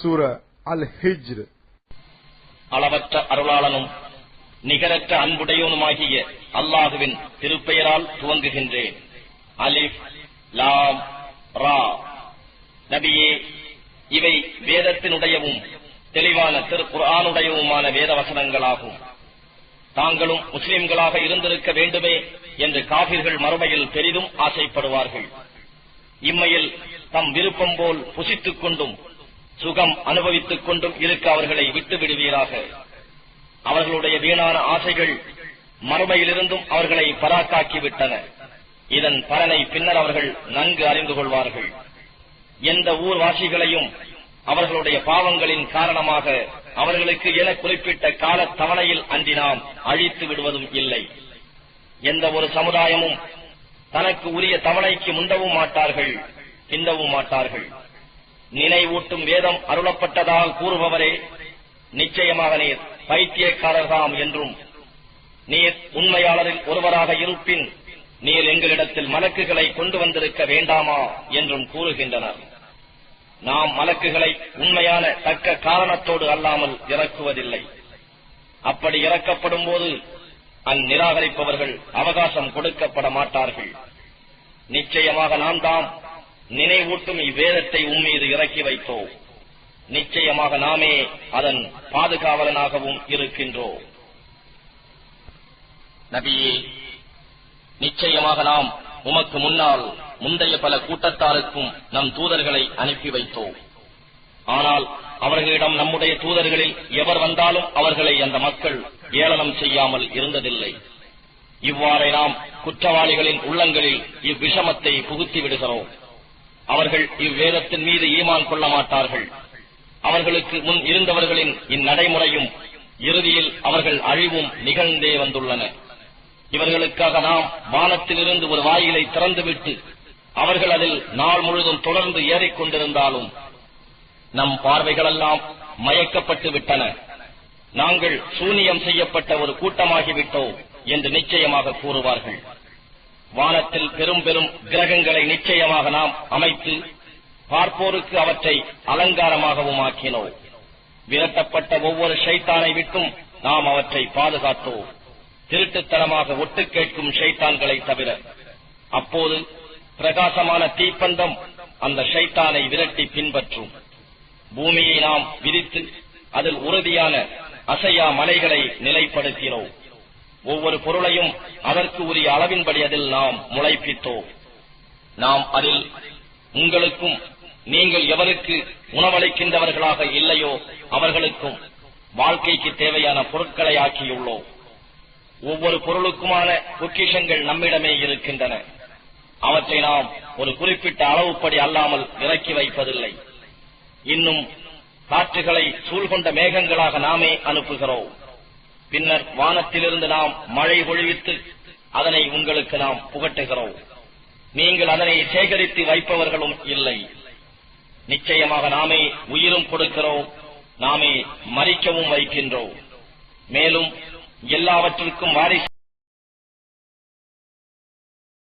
சூர அல் ஹிஜ்ர் அளவற்ற அருளாளனும் நிகரற்ற அன்புடையவனுமாகிய அல்லாஹுவின் திருப்பெயரால் துவங்குகின்றேன். அலிஃப் லாம் ரா. நபியே இவை வேதத்தினுடையவும் தெளிவான திருக்குர்ஆனுடையவுமான வேத வசனங்களாகும் தாங்களும் முஸ்லிம்களாக இருந்திருக்க வேண்டுமே என்று காபிர்கள் மறுமையில் பெரிதும் ஆசைப்படுவார்கள். இம்மையில் தம் விருப்பம் போல் புசித்துக் கொண்டும் சுகம் அனுபவித்துக் கொண்டும் இருக்க அவர்களை விட்டு விடுவீராக. அவர்களுடைய வீணான ஆசைகள் மறுமையிலிருந்தும் அவர்களை பராக்காக்கிவிட்டன. இதன் பலனை பின்னர் அவர்கள் நன்கு அறிந்து கொள்வார்கள். எந்த ஊர்வாசிகளையும் அவர்களுடைய பாவங்களின் காரணமாக அவர்களுக்கு என குறிப்பிட்ட கால தவணையில் அன்றி நாம் அழித்து விடுவதும் இல்லை. எந்த ஒரு சமுதாயமும் தனக்கு உரிய தவணைக்கு முந்தவும் மாட்டார்கள் பிந்தவும் மாட்டார்கள். நினைவூட்டும் வேதம் அருளப்பட்டதாக கூறுபவரே நிச்சயமாக நீர் பைத்தியக்காரர்தாம் என்றும் நீர் உண்மையாளரில் ஒருவராக இருப்பின் நீர் எங்களிடத்தில் மலக்குகளை கொண்டு வந்திருக்க வேண்டாமா என்றும் கூறுகின்றனர். நாம் மலக்குகளை உண்மையான தக்க காரணத்தோடு அல்லாமல் இறக்குவதில்லை. அப்படி இறக்கப்படும் போது அந்நிராகரிப்பவர்கள் அவகாசம் கொடுக்கப்பட மாட்டார்கள். நிச்சயமாக நாம் தாம் நினைவூட்டும் இவ்வேதத்தை உம்மீது இறக்கி வைத்தோம் நிச்சயமாக நாமே அதன் பாதுகாவலனாகவும் இருக்கின்றோம். நபியே நிச்சயமாக நாம் உமக்கு முன்னால் முந்தைய பல கூட்டத்தாருக்கும் நம் தூதர்களை அனுப்பி வைத்தோம் ஆனால் அவர்களிடம் நம்முடைய தூதர்களில் எவர் வந்தாலும் அவர்களை அந்த மக்கள் ஏளனம் செய்யாமல் இருந்ததில்லை. இவ்வாறே நாம் குற்றவாளிகளின் உள்ளங்களில் இவ்விஷமத்தை புகுத்தி விடுகிறோம். அவர்கள் இவ்வேதத்தின் மீது ஈமான் கொள்ள மாட்டார்கள். அவர்களுக்கு முன் இருந்தவர்களின் இந்நடைமுறையும் இறுதியில் அவர்கள் அழிவும் நிகழ்ந்தே வந்துள்ளன. இவர்களுக்காக நாம் வானத்திலிருந்து ஒரு வாயிலை திறந்துவிட்டு அவர்கள் அதில் நாள் முழுதும் தொடர்ந்து ஏறிக்கொண்டிருந்தாலும் நம் பார்வைகளெல்லாம் மயக்கப்பட்டு விட்டன. நாங்கள் சூனியம் செய்யப்பட்ட ஒரு கூட்டமாகிவிட்டோம் என்று நிச்சயமாக கூறுவார்கள். வானத்தில் பெரும் பெரும் கிரகங்களை நிச்சயமாக நாம் அமைத்து பார்ப்போருக்கு அவற்றை அலங்காரமாகவும் ஆக்கினோம். விரட்டப்பட்ட ஒவ்வொரு ஷைத்தானை விட்டும் நாம் அவற்றை பாதுகாத்தோம். திருட்டுத்தனமாக ஒட்டு கேட்கும் ஷைத்தான்களை தவிர அப்போது பிரகாசமான தீப்பந்தம் அந்த ஷைத்தானை விரட்டி பின்பற்றும். பூமியை நாம் விரித்து அதில் உறுதியான அசையா மலைகளை நிலைப்படுத்தினோம். ஒவ்வொரு பொருளையும் அதற்கு உரிய அளவின்படி அதில் நாம் முளைப்பித்தோம். நாம் அதில் உங்களுக்கும் நீங்கள் எவருக்கு உணவளிக்கின்றவர்களாக இல்லையோ அவர்களுக்கும் வாழ்க்கைக்கு தேவையான பொருட்களை ஆக்கியுள்ளோம். ஒவ்வொரு பொருளுக்குமான பொக்கிஷங்கள் நம்மிடமே இருக்கின்றன. அவற்றை நாம் ஒரு குறிப்பிட்ட அளவுப்படி அல்லாமல் இறக்கி வைப்பதில்லை. இன்னும் காற்றுகளை சூழ்கொண்ட மேகங்களாக நாமே அனுப்புகிறோம். பின்னர் வானத்திலிருந்து நாம் மழை பொழிவித்து அதனை உங்களுக்கு நாம் புகட்டுகிறோம். நீங்கள் அதனை சேகரித்து வைப்பவர்களும் இல்லை. நிச்சயமாக நாமே உயிரும் கொடுக்கிறோம். நாமே மறிக்கவும் வைக்கின்றோம். மேலும் எல்லாவற்றிற்கும் வாரிசு